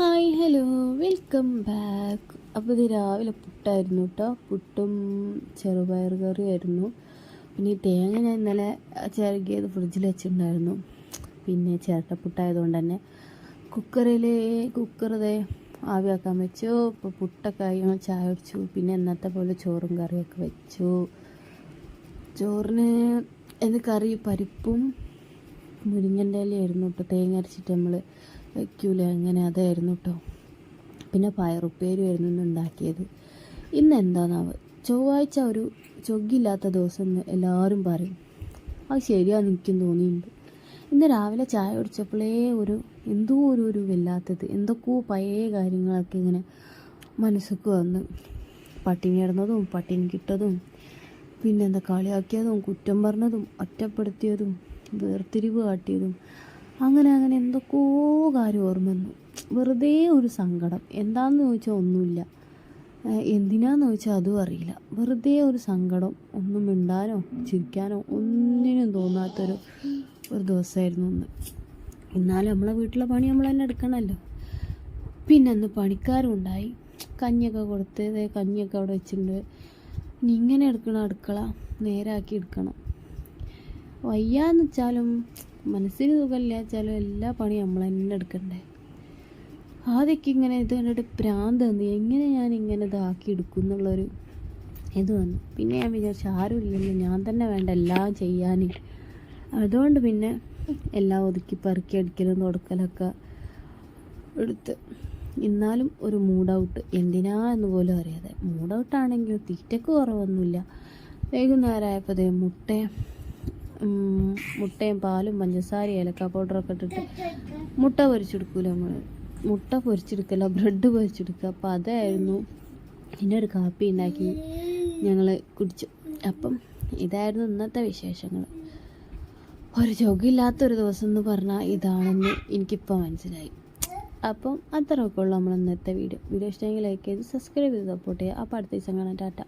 Hi hello welcome back. അപ്പോൾ ഇത് രാവിലെ പുട്ടായിരുന്നു കേട്ടോ പുട്ടും ചെറുപയർ കറിയായിരുന്നു. പിന്നെ തേങ്ങ ഞാൻ ഇന്നലെ ചിരകിയത് ഫ്രിഡ്ജിൽ വെച്ചിട്ടുണ്ടായിരുന്നു. പിന്നെ ചിരട്ടപ്പുട്ടായതുകൊണ്ട് തന്നെ കുക്കറിൽ കുക്കർ ഇതേ ആവിയാക്കാൻ വെച്ചു. ഇപ്പോൾ പുട്ടൊക്കെ ആയി. ചായ കുടിച്ചു. പിന്നെ എന്നത്തെ പോലെ ചോറും കറിയൊക്കെ വെച്ചു. ചോറിന് എന്ത് കറി പരിപ്പും മുരിങ്ങന്റെ ഇലയായിരുന്നു കേട്ടോ തേങ്ങ അരച്ചിട്ട് നമ്മൾ വയ്ക്കൂലേ? അങ്ങനെ അതായിരുന്നു കേട്ടോ പിന്നെ പയറുപ്പേരുമായിരുന്നു ഇന്ന് ഉണ്ടാക്കിയത്. ഇന്ന് എന്താണാവ്? ചൊവ്വാഴ്ച ഒരു ചൊഗ്ഗില്ലാത്ത ദിവസം എന്ന് എല്ലാവരും പറയും. അത് ശരിയാണെന്ന് എനിക്കും തോന്നിയിട്ടുണ്ട്. ഇന്ന് രാവിലെ ചായ കുടിച്ചപ്പോഴേ ഒരു എന്തോ ഒരു ഒരു വല്ലാത്തത്. എന്തൊക്കെയോ പഴയ കാര്യങ്ങളൊക്കെ ഇങ്ങനെ മനസ്സിക്ക് വന്ന് പട്ടിണി കിടന്നതും പട്ടിണി കിട്ടതും പിന്നെന്താ കളിയാക്കിയതും കുറ്റം പറഞ്ഞതും ഒറ്റപ്പെടുത്തിയതും വേർതിരിവ് കാട്ടിയതും അങ്ങനെ അങ്ങനെ എന്തൊക്കെയോ കാര്യം ഓർമ്മ വന്നു. വെറുതെ ഒരു സങ്കടം. എന്താണെന്ന് ചോദിച്ചാൽ ഒന്നുമില്ല. എന്തിനാന്ന് ചോദിച്ചാൽ അതും അറിയില്ല. വെറുതെ ഒരു സങ്കടം ഒന്നും മിണ്ടാനോ ചിരിക്കാനോ ഒന്നിനും തോന്നാത്തൊരു ഒരു ദിവസമായിരുന്നു ഒന്ന് എന്നാലും നമ്മളെ വീട്ടിലെ പണി നമ്മൾ തന്നെ എടുക്കണമല്ലോ. പിന്നെ അന്ന് പണിക്കാരും ഉണ്ടായി. കഞ്ഞിയൊക്കെ കൊടുത്ത് കഞ്ഞിയൊക്കെ അവിടെ വെച്ചിട്ടുണ്ട്. ഇനി ഇങ്ങനെ എടുക്കണം അടുക്കള നേരാക്കി എടുക്കണം. വയ്യാന്ന് വെച്ചാലും മനസ്സിന് സുഖമില്ല വെച്ചാലും എല്ലാ പണിയും നമ്മൾ തന്നെ എടുക്കണ്ടേ? ആദ്യമൊക്കെ ഇങ്ങനെ ഇത് കണ്ടിട്ട് പ്രാന്ത് വന്നു. എങ്ങനെ ഞാൻ ഇങ്ങനെ ഇതാക്കി എടുക്കും എന്നുള്ളൊരു ഇത് വന്നു. പിന്നെ ഞാൻ വിചാരിച്ചു ആരും ഇല്ലല്ലോ ഞാൻ തന്നെ വേണ്ട എല്ലാം ചെയ്യാൻ അതുകൊണ്ട് പിന്നെ എല്ലാം ഒതുക്കി പെറുക്കി അടിക്കലും തുടക്കലൊക്കെ എടുത്ത്. എന്നാലും ഒരു മൂഡ് ഔട്ട് എന്തിനാ എന്ന് പോലും അറിയാതെ. മൂഡ് ഔട്ടാണെങ്കിലും തീറ്റക്ക് കുറവൊന്നുമില്ല. വൈകുന്നേരമായപ്പോൾ മുട്ടയും മുട്ടയും പാലും പഞ്ചസാരയും ഏലക്ക പൗഡറൊക്കെ ഇട്ടിട്ട് മുട്ട പൊരിച്ചെടുക്കൂല നമ്മൾ മുട്ട പൊരിച്ചെടുക്കല്ല ബ്രെഡ് പൊരിച്ചെടുക്കുക അപ്പോൾ അതായിരുന്നു പിന്നെ ഒരു കാപ്പി ഉണ്ടാക്കി ഞങ്ങൾ കുടിച്ചു. അപ്പം ഇതായിരുന്നു ഇന്നത്തെ വിശേഷങ്ങൾ ഒരു ജോഗില്ലാത്തൊരു ദിവസം എന്ന് പറഞ്ഞാൽ ഇതാണെന്ന് എനിക്കിപ്പോൾ മനസ്സിലായി. അപ്പം അത്രയൊക്കെ ഉള്ളൂ നമ്മൾ ഇന്നത്തെ വീഡിയോ. വീഡിയോ ഇഷ്ടമെങ്കിൽ ലൈക്ക് ചെയ്ത് സബ്സ്ക്രൈബ് ചെയ്ത് സപ്പോർട്ട് ചെയ്യുക. അപ്പോൾ അടുത്ത ദിവസം കാണാൻ ടാറ്റ.